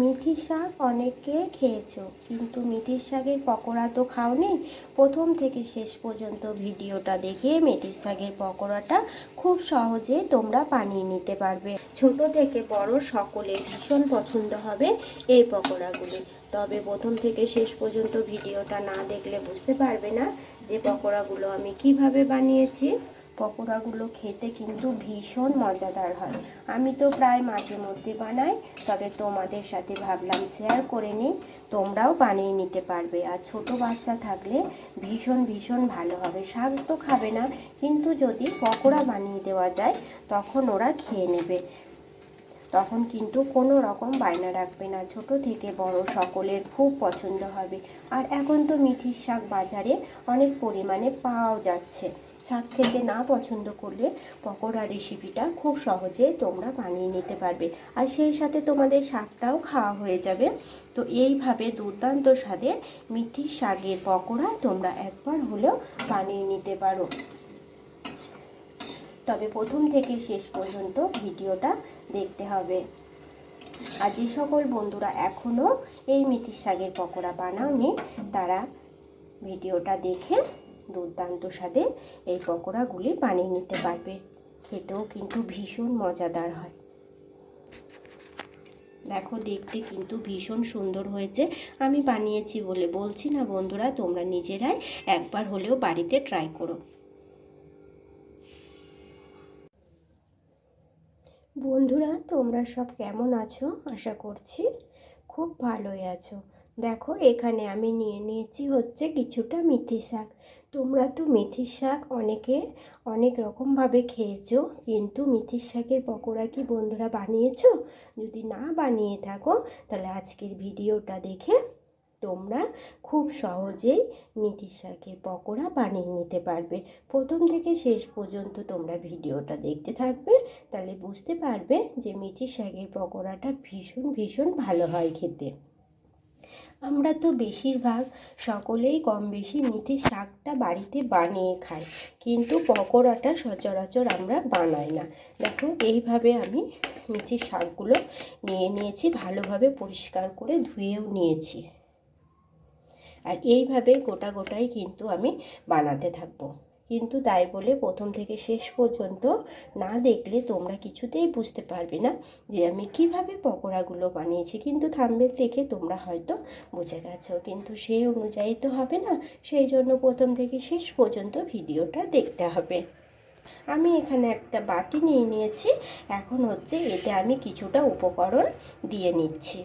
মিথির শাক অনেকে খেয়েছো, কিন্তু মিথির শাকের পকোড়া তো খাওনি। প্রথম থেকে শেষ পর্যন্ত ভিডিওটা দেখে মেথির শাকের পকোড়াটা খুব সহজে তোমরা বানিয়ে নিতে পারবে। ছোট থেকে বড় সকলে ভীষণ পছন্দ হবে এই পকোড়াগুলি। তবে প্রথম থেকে শেষ পর্যন্ত ভিডিওটা না দেখলে বুঝতে পারবে না যে পকোড়াগুলো আমি কীভাবে বানিয়েছি। পকোড়াগুলো খেতে কিন্তু ভীষণ মজাদার হয়। আমি তো প্রায় মাঝে মধ্যে বানাই, তবে তোমাদের সাথে ভাবলাম শেয়ার করে নিই। তোমরাও বানিয়ে নিতে পারবে। আর ছোট বাচ্চা থাকলে ভীষণ ভীষণ ভালো হবে। শাক তো খাবে না, কিন্তু যদি পকোড়া বানিয়ে দেওয়া যায়, তখন ওরা খেয়ে নেবে। তখন কিন্তু কোনো রকম বায়না রাখবে না। ছোট থেকে বড় সকলের খুব পছন্দ হবে। আর এখন তো মিঠির শাক বাজারে অনেক পরিমাণে পাওয়াও যাচ্ছে। শাক খেতে না পছন্দ করলে পকোড়া রেসিপিটা খুব সহজে তোমরা বানিয়ে নিতে পারবে। আর সেই সাথে তোমাদের শাকটাও খাওয়া হয়ে যাবে। তো এইভাবে দুর্দান্ত স্বাদের মিথির শাকের পকোড়া তোমরা একবার হলেও বানিয়ে নিতে পারো। তবে প্রথম থেকে শেষ পর্যন্ত ভিডিওটা দেখতে হবে। আর যে সকল বন্ধুরা এখনও এই মিথির শাকের পকোড়া বানাওনি, তারা ভিডিওটা দেখে দুর্দান্ত স্বাদে এই পকোড়াগুলি বানিয়ে নিতে পারবে। খেতেও কিন্তু ভীষণ মজাদার হয়। দেখো, দেখতে কিন্তু ভীষণ সুন্দর হয়েছে। আমি বানিয়েছি বলে বলছি না বন্ধুরা, তোমরা নিজেরাই একবার হলেও বাড়িতে ট্রাই করো। বন্ধুরা, তোমরা সব কেমন আছো? আশা করছি খুব ভালোই আছো। দেখো, এখানে আমি নিয়ে নিয়েছি হচ্ছে কিছুটা মেথি শাক। তোমরা তো মেথির শাক অনেকে অনেক রকমভাবে খেয়েছো, কিন্তু মেথির শাকের পকোড়া কি বন্ধুরা বানিয়েছো? যদি না বানিয়ে থাকো, তাহলে আজকের ভিডিওটা দেখে তোমরা খুব সহজেই মেথির শাকের পকোড়া বানিয়ে নিতে পারবে। প্রথম থেকে শেষ পর্যন্ত তোমরা ভিডিওটা দেখতে থাকবে, তাহলে বুঝতে পারবে যে মেথির শাকের পকোড়াটা ভীষণ ভীষণ ভালো হয় খেতে। আমরা তো বেশিরভাগ সকলেই কম বেশি মেথির শাকটা বাড়িতে বানিয়ে খাই, কিন্তু পকোড়াটা সচরাচর আমরা বানাই না। দেখো এইভাবে আমি মেথির শাকগুলো নিয়ে নিয়েছি, ভালোভাবে পরিষ্কার করে ধুয়েও নিয়েছি। আর এইভাবে গোটা গোটাই কিন্তু আমি বানাতে থাকব। কিন্তু তাই বলে প্রথম থেকে শেষ পর্যন্ত না দেখলে তোমরা কিছুতেই বুঝতে পারবে না যে আমি কীভাবে পকোড়াগুলো বানিয়েছি। কিন্তু থাম্বেল দেখে তোমরা হয়তো বুঝে গেছো। কিন্তু সেই অনুযায়ী তো হবে না। সেই জন্য প্রথম থেকে শেষ পর্যন্ত ভিডিওটা দেখতে হবে। আমি এখানে একটা বাটি নিয়ে নিয়েছি। এখন হচ্ছে এতে আমি কিছুটা উপকরণ দিয়ে নিচ্ছি।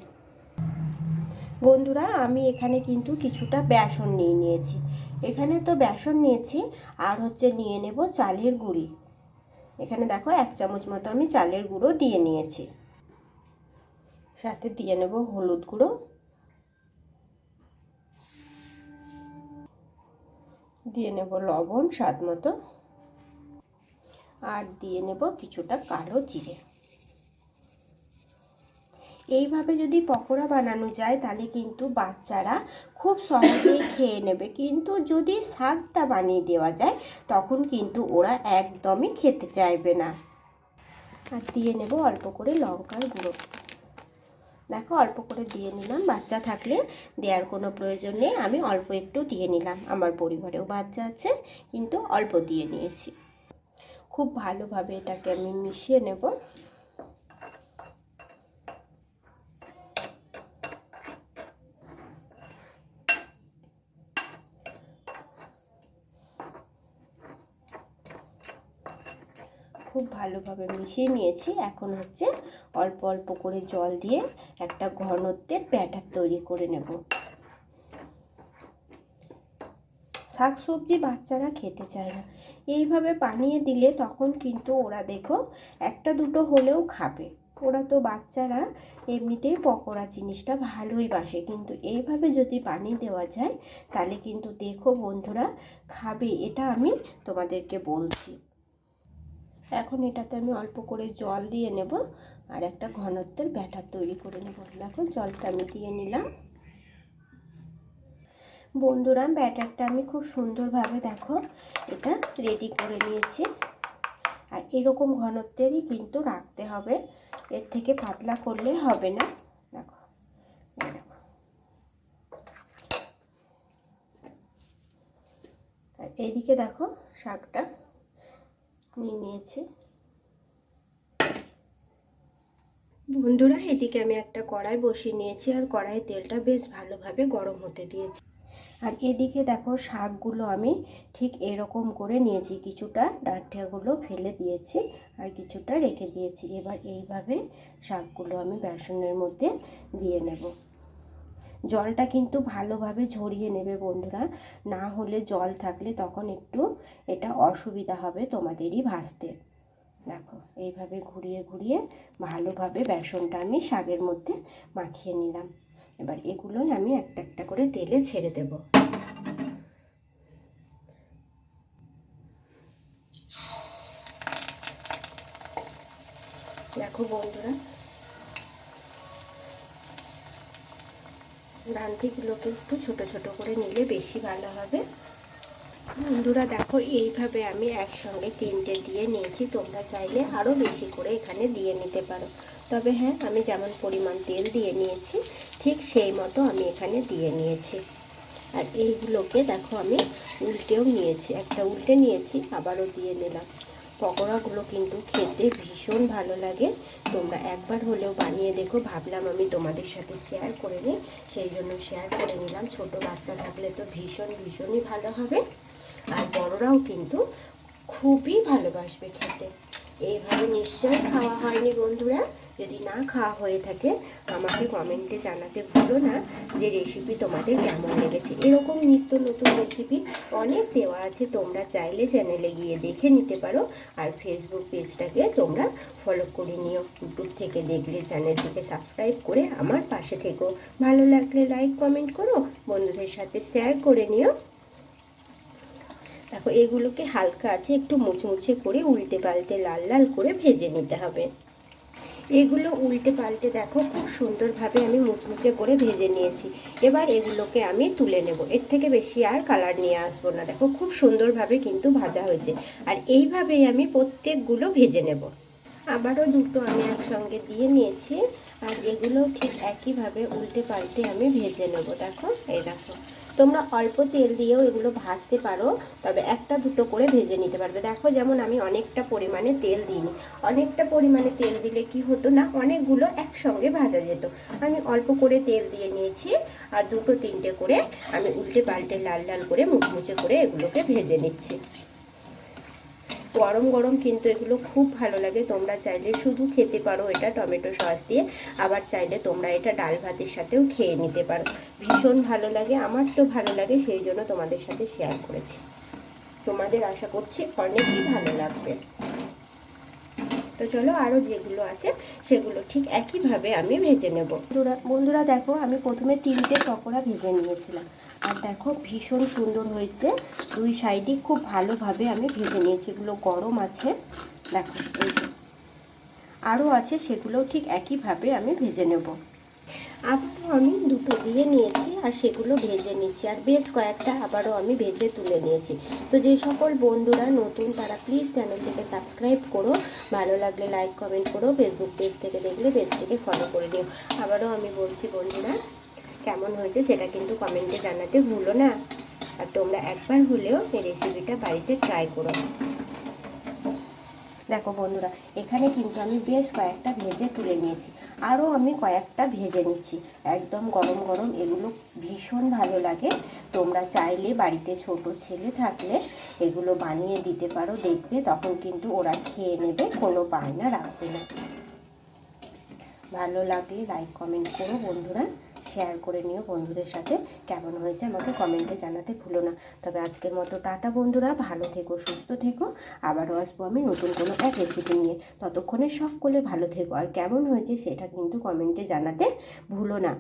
বন্ধুরা, আমি এখানে কিন্তু কিছুটা বেসন নিয়ে নিয়েছি। এখানে তো বেসন নিয়েছি, আর হচ্ছে নিয়ে নেব চালের গুঁড়ি। এখানে দেখো এক চামচ মতো আমি চালের গুঁড়ো দিয়ে নিয়েছি। সাথে দিয়ে নেব হলুদ গুঁড়ো। দিয়ে নেব লবণ স্বাদ মতো। আর দিয়ে নেব কিছুটা কালো জিরে। এইভাবে যদি পকোড়া বানানো যায়, তাহলে কিন্তু বাচ্চারা খুব সহজেই খেয়ে নেবে। কিন্তু যদি শাকটা বানিয়ে দেওয়া যায়, তখন কিন্তু ওরা একদমই খেতে চাইবে না। আর দিয়ে নেব অল্প করে লঙ্কার গুঁড়ো। দেখো, অল্প করে দিয়ে নিলাম। বাচ্চা থাকলে দেওয়ার কোনো প্রয়োজন নেই। আমি অল্প একটু দিয়ে নিলাম। আমার পরিবারেও বাচ্চা আছে, কিন্তু অল্প দিয়ে নিয়েছি। খুব ভালোভাবে এটাকে আমি মিশিয়ে নেব। খুব ভালোভাবে মিশিয়ে নিয়েছি। এখন হচ্ছে অল্প অল্প করে জল দিয়ে একটা ঘনত্বের ব্যাটার তৈরি করে নেব। শাক সবজি বাচ্চারা খেতে চায় না। এইভাবে বানিয়ে দিলে তখন কিন্তু ওরা দেখো একটা দুটো হলেও খাবে। ওরা তো বাচ্চারা এমনিতেই পকোড়া জিনিসটা ভালোই বাসে। কিন্তু এইভাবে যদি বানিয়ে দেওয়া যায়, তাহলে কিন্তু দেখো বন্ধুরা, খাবে, এটা আমি তোমাদেরকে বলছি। এখন এটাতে আমি অল্প করে জল দিয়ে নেব আর একটা ঘনত্বের ব্যাটার তৈরি করে নেব। দেখো, জলটা আমি দিয়ে নিলাম। বন্ধুরা, ব্যাটারটা আমি খুব সুন্দরভাবে দেখো, এটা রেডি করে নিয়েছি। আর এরকম ঘনত্বেরই কিন্তু রাখতে হবে। এর থেকে পাতলা করলে হবে না। দেখো। আর এইদিকে দেখো, শাকটা নিয়ে নিয়েছি। বন্ধুরা, এদিকে আমি একটা কড়াই বসিয়ে নিয়েছি আর কড়াই তেলটা বেশ ভালোভাবে গরম হতে দিয়েছি। আর এদিকে দেখো, শাকগুলো আমি ঠিক এরকম করে নিয়েছি, কিছুটা ডাঁটিয়াগুলো ফেলে দিয়েছি আর কিছুটা রেখে দিয়েছি। এবার এইভাবে শাকগুলো আমি বেসনের মধ্যে দিয়ে নেব। জলটা কিন্তু ভালোভাবে ঝরিয়ে নেবে বন্ধুরা। না হলে জল থাকলে তখন একটু এটা অসুবিধা হবে তোমাদেরই ভাজতে দেখো, এইভাবে ঘুরিয়ে ঘুরিয়ে ভালোভাবে বেসনটা আমি শাকের মধ্যে মাখিয়ে নিলাম। এবার এগুলোই আমি একটা একটা করে তেলে ছেড়ে দেব। দেখো বন্ধুরা রান্তিগুলোকে একটু ছোট ছোট করে নিলে বেশি ভালো হবে। বন্ধুরা, দেখো, এইভাবে আমি একসঙ্গে তিনটে দিয়ে নিয়েছি। তোমরা চাইলে আরও বেশি করে এখানে দিয়ে নিতে পারো। তবে হ্যাঁ আমি যেমন পরিমাণ তেল দিয়ে নিয়েছি, ঠিক সেই মতো আমি এখানে দিয়ে নিয়েছি। আর এইগুলোকে, দেখো, আমি উল্টেও নিয়েছি। একটা উল্টে নিয়েছি, আবারও দিয়ে নিলাম। পকোড়াগুলো কিন্তু খেতে ভীষণ ভালো লাগে। তোমরা একবার হলেও বানিয়ে দেখো। ভাবলাম আমি তোমাদের সাথে শেয়ার করে নিই। সেই জন্য শেয়ার করে নিলাম। ছোট বাচ্চা থাকলে তো ভীষণ, ভীষণই ভালো হবে। আর বড়রাও কিন্তু খুবই ভালোবাসবে খেতে। এইভাবে নিশ্চয়ই খাওয়া হয়নি বন্ধুরা। যদি না খাওয়া হয়ে থাকে, আমাকে কমেন্টে জানাতে ভুলো না যে রেসিপি তোমাদের কেমন লেগেছে। এরকম নিত্য নতুন রেসিপি অনেক দেওয়া আছে, তোমরা চাইলে চ্যানেলে গিয়ে দেখে নিতে পারো। আর ফেসবুক পেজটাকে তোমরা ফলো করে নিও। ইউটিউব থেকে দেখলে চ্যানেলটিকে সাবস্ক্রাইব করে আমার পাশে থেকো। ভালো লাগলে লাইক কমেন্ট করো, বন্ধুদের সাথে শেয়ার করে নিও। দেখো, এগুলোকে হালকা আছে, একটু মুচমুচে করে উল্টে পাল্টে লাল লাল করে ভেজে নিতে হবে। এগুলো উল্টে পাল্টে দেখো, খুব সুন্দরভাবে আমি মুচমুচে করে ভেজে নিয়েছি। এবার এগুলোকে আমি তুলে নেব। এর থেকে বেশি আর কালার নিয়ে আসব না। দেখো, খুব সুন্দরভাবে কিন্তু ভাজা হয়েছে। আর এইভাবেই আমি প্রত্যেকগুলো ভেজে নেব। আবারও দুটো আমি একসঙ্গে দিয়ে নিয়েছি। আর এগুলো ঠিক একইভাবে উল্টে পাল্টে আমি ভেজে নেব। দেখো, এই দেখো। তোমরা অল্প তেল দিয়েও এগুলো ভাজতে পারো, তবে একটা দুটো করে ভেজে নিতে পারবে। দেখো, যেমন আমি অনেকটা পরিমাণে তেল দিইনি। অনেকটা পরিমাণে তেল দিলে কি হতো না, অনেকগুলো একসঙ্গে ভাজা যেত। আমি অল্প করে তেল দিয়ে নিয়েছি, আর দুটো তিনটে করে আমি উল্টে পাল্টে লাল লাল করে মুচমুচে করে এগুলোকে ভেজে নিচ্ছি। গরম গরম কিন্তু এগুলো খুব ভালো লাগে। তোমরা চাইলে শুধু খেতে পারো এটা টমেটো সস দিয়ে, আবার চাইলে তোমরা এটা ডাল ভাতের সাথেও খেয়ে নিতে পারো। ভীষণ ভালো লাগে, আমার তো ভালো লাগে, সেই জন্য তোমাদের সাথে শেয়ার করেছি। তোমাদের আশা করছি অনেকই ভালো লাগবে। তো চলো আরও যেগুলো আছে, সেগুলো ঠিক একইভাবে আমি ভেজে নেব। বন্ধুরা দেখো, আমি প্রথমে তিনটে পকোড়া ভেজে নিয়েছিলাম। আর দেখো ভীষণ সুন্দর হয়েছে। দুই সাইডই খুব ভালোভাবে আমি ভেজে নিয়েছি। এগুলো গরম আছে। দেখো, এই আরও আছে, সেগুলোও ঠিক একইভাবে আমি ভেজে নেব। আবারও আমি দুটো দিয়ে নিয়েছি আর সেগুলো ভেজে নিচ্ছি। আর বেশ কয়েকটা আবারও আমি ভেজে তুলে নিয়েছি। তো যে সকল বন্ধুরা নতুন, তারা প্লিজ চ্যানেলটিকে সাবস্ক্রাইব করো। ভালো লাগলে লাইক কমেন্ট করো। ফেসবুক পেজ থেকে দেখলে পেজটিকে ফলো করে নিও। আবারও আমি বলছি, বন্ধুরা কেমন হয়েছে সেটা কিন্তু কমেন্টে জানাতে ভুলো না। আর তোমরা একবার হলেও এই রেসিপিটা বাড়িতে ট্রাই করো। দেখো বন্ধুরা, এখানে কিন্তু আমি বেশ কয়েকটা ভেজে তুলে নিয়েছি। আরও আমি কয়েকটা ভেজে নিচ্ছি। একদম গরম গরম, এগুলো ভীষণ ভালো লাগে। তোমরা চাইলে বাড়িতে ছোট ছেলে থাকলে এগুলো বানিয়ে দিতে পারো, দেখবে তখন কিন্তু ওরা খেয়ে নেবে, কোনো বায়না রাখবে না। ভালো লাগলে লাইক কমেন্ট করো বন্ধুরা। শেয়ার করে নিও বন্ধুদের সাথে। কেমন হয়েছে আমাকে কমেন্টে জানাতে ভুলো না। তবে আজকের মতো টাটা বন্ধুরা, ভালো থেকো, সুস্থ থেকো। আবারও আসব আমি নতুন কোনো এক রেসিপি নিয়ে। ততক্ষণে সকলে ভালো থেকো। আর কেমন হয়েছে সেটা কিন্তু কমেন্টে জানাতে ভুলো না।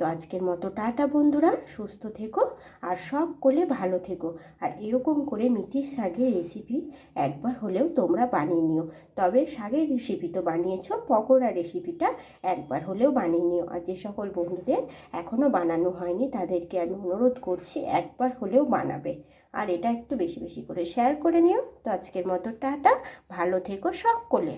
তো আজকের মতো টাটা বন্ধুরা, সুস্থ থেকো আর সব কোলে ভালো থেকো। আর এরকম করে মিথির শাগের রেসিপি একবার হলেও তোমরা বানিয়ে নিও। তবে শাগের রেসিপি তো বানিয়েছ পকোড়া রেসিপিটা একবার হলেও বানিয়ে নিও। আর যে সকল বন্ধুদের এখনও বানানো হয়নি, তাদেরকে আমি অনুরোধ করছি একবার হলেও বানাবে। আর এটা একটু বেশি বেশি করে শেয়ার করে নিও। তো আজকের মতো টাটা, ভালো থেকো সব সকলে